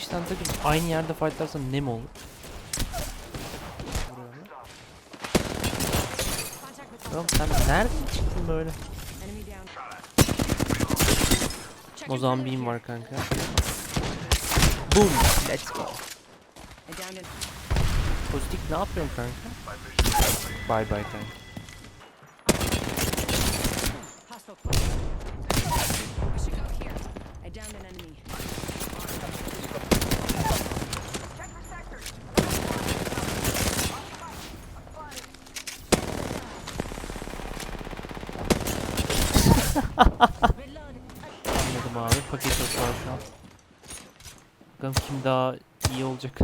İşte takım aynı yerde fightlarsan ne mi olur? Oğlum sen nereden çıktın böyle? O zaman beam var kanka. Boom. Let's go. Pozitif ne yapıyorsun kanka? Bye bye kanka. Hostile close. We should go here. I downed an enemy. Reload. Anladım abi. Paket yok var şu an. Bakalım kim daha iyi olacak.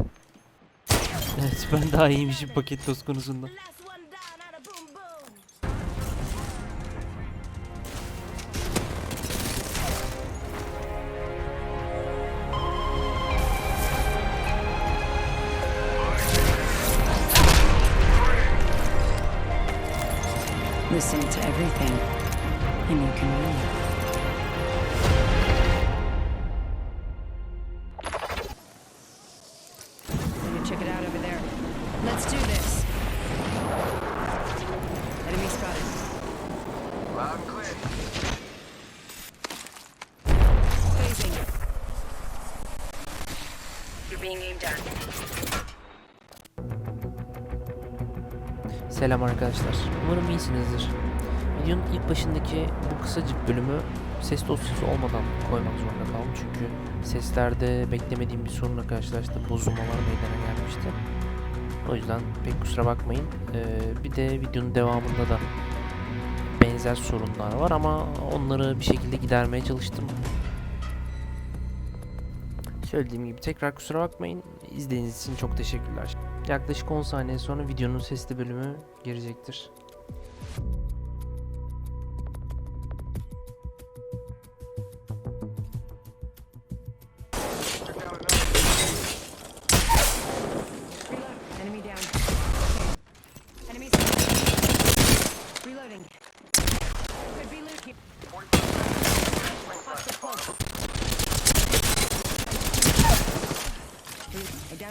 Evet ben daha iyiymişim paket toz konusunda. Listen to everything, and you can win. Maybe check it out over there. Let's do this. Enemy spotted. Loud and clear. Phasing. You're being aimed at. Selam arkadaşlar. Umarım iyisinizdir. Videonun ilk başındaki bu kısacık bölümü ses dosyası olmadan koymak zorunda kaldım. Çünkü seslerde beklemediğim bir sorunla karşılaştım. Bozulmalar meydana gelmişti. O yüzden pek kusura bakmayın. Ee, bir de videonun devamında da benzer sorunlar var ama onları bir şekilde gidermeye çalıştım. Söylediğim gibi tekrar kusura bakmayın. İzlediğiniz için çok teşekkürler. Yaklaşık 10 saniye sonra videonun sesli bölümü gelecektir.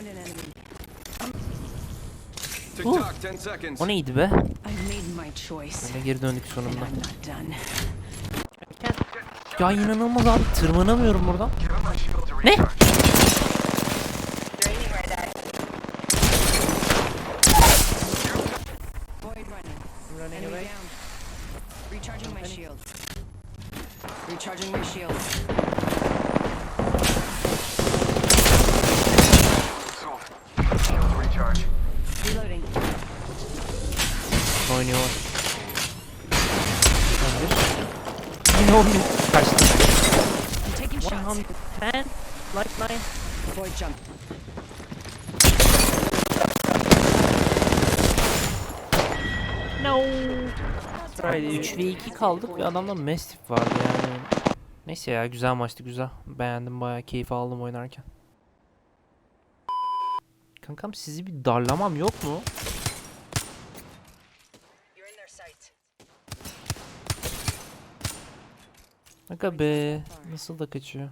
I downed an enemy. Tick Ooh. tock, 10 seconds. O neydi be? I've made my choice, Yine geri döndük and sonunda. I'm not done. Ya inanılmaz abi tırmanamıyorum buradan. Give him my shield to Ne? recharge. Void running. Enemy down. Recharging my shield. Recharging my shield. Sold. Shield to recharge. Reloading. Oynuyor. 11. Yine 11. Kaçtı. I'm taking shots. 110. Lifeline. Void jump. No. Friday 3 ve 2 kaldık ve adamda Mastiff vardı yani. Neyse ya güzel maçtı güzel. Beğendim bayağı keyif aldım oynarken. Kankam sizi bir darlamam yok mu? Aga be nasıl da kaçıyor.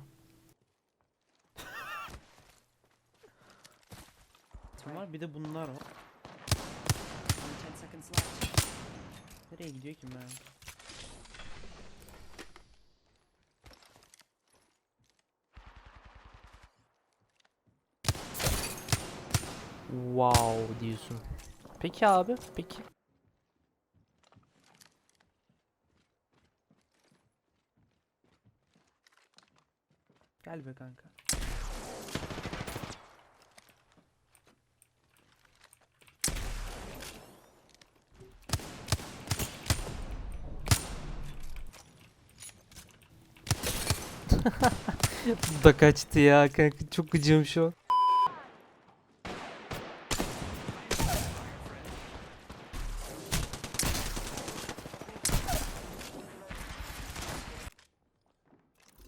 var bir de bunlar var. Only 10 seconds left. Nereye gidiyor ki ben? Wow diyorsun. Peki abi, peki. Gel be kanka. Bu da kaçtı ya kanka çok gıcığım şu an.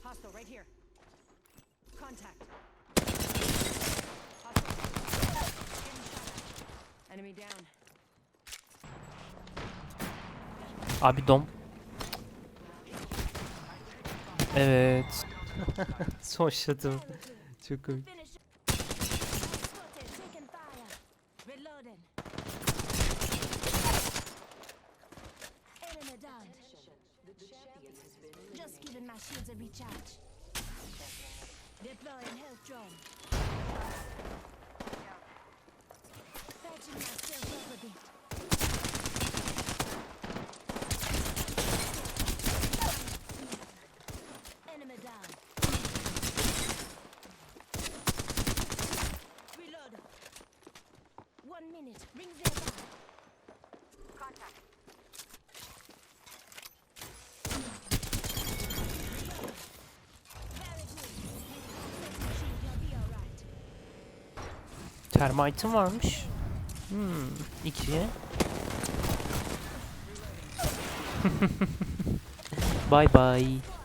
Hostile right here. Contact. Enemy down. Abi dom. Evet. Son şatım. Çok komik. Just giving my shields a recharge. Deploying health drone. Patching myself up a bit. Termite'ım varmış. Hmm, iki. bye bye.